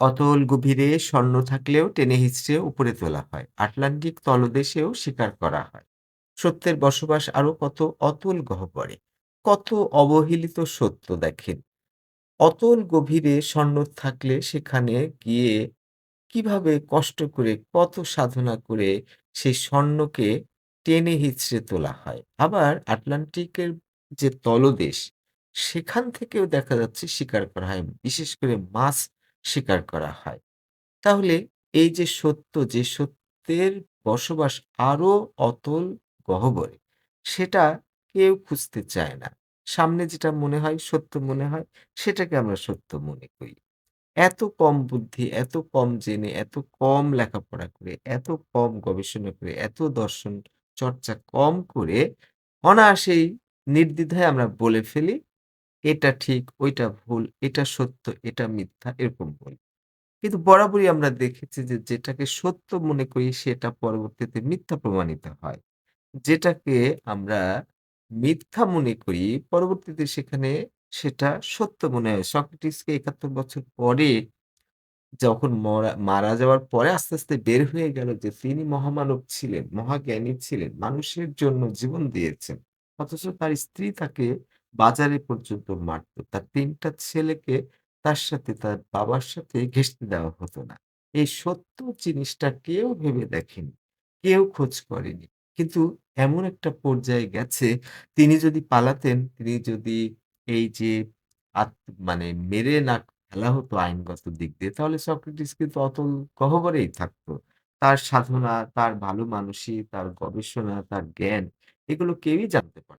অতল গভীরে স্বর্ণ থাকলেও টেনে হিঁচড়ে উপরে তোলা হয়। আটলান্টিক তলদেশেও স্বীকার করা হয়। সত্যের বসবাস আরও কত অতল গহ্বরে। কত অবহেলিত সত্য দেখেন। অতল গভীরে স্বর্ণ থাকলে সেখানে গিয়ে কীভাবে কষ্ট করে, কত সাধনা করে সেই স্বর্ণকে টেনে হিঁচড়ে তোলা হয়। আবার আটলান্টিকের যে তলদেশ, সেখান থেকেও দেখা যাচ্ছে শিকার করা হয়। বিশেষ করে মাছ শিকার করা হয়। তাহলে এই যে সত্য, যে সত্যের বসবাস আরও অতল গহ্বরে, সেটা কেউ খুঁজতে চায় না। সামনে যেটা মনে হয়, সত্য মনে হয়, সেটাকে আমরা সত্য মনে করি। এত কম বুদ্ধি, এত কম জেনে, এত কম লেখাপড়া করে, এত কম গবেষণা করে, এত দর্শন চর্চা কম করে অনায়াসেই নির্দ্বিধায় আমরা বলে ফেলি, এটা ঠিক, ওইটা ভুল, এটা সত্য, এটা মিথ্যা, এরকম বলি। কিন্তু বরাবরই আমরা দেখেছি যে যেটাকে সত্য মনে করি সেটা পরবর্তীতে মিথ্যা প্রমাণিত হয়। যেটাকে আমরা মিথ্যা মনে করি পরবর্তীতে সেখানে সেটা সত্য মনে হয়। সক্রেটিসকে ৭১ বছর পরে যখন মরা মারা যাওয়ার পরে আস্তে, আস্তে বের হয়ে গেল যে তিনি মহামানব ছিলেন, মহাজ্ঞানী ছিলেন, মানুষের জন্য জীবন দিয়েছেন। অথচ তার স্ত্রী তাকে বাজারে পর্যন্ত মারত। তার ৩ টা ছেলেকে তার সাথে তার বাবার সাথে ঘেঁষতে দেওয়া হতো না। এই সত্য জিনিসটা কেউ ভেবে দেখেনি। কেউ খোঁজ করেনি। কিন্তু এমন একটা পর্যায়ে গেছে তিনি যদি পালাতেন, তিনি যদি এই যে মানে মেরে না ফেলা হতো আইনগত দিক দিয়ে তাহলে সক্রেটিস কিন্তু অতল গহ্বরেই থাকতো। তার সাধনা, তার ভালো মানসি, তার গবেষণা, তার জ্ঞান এগুলো কেউই জানতে পারত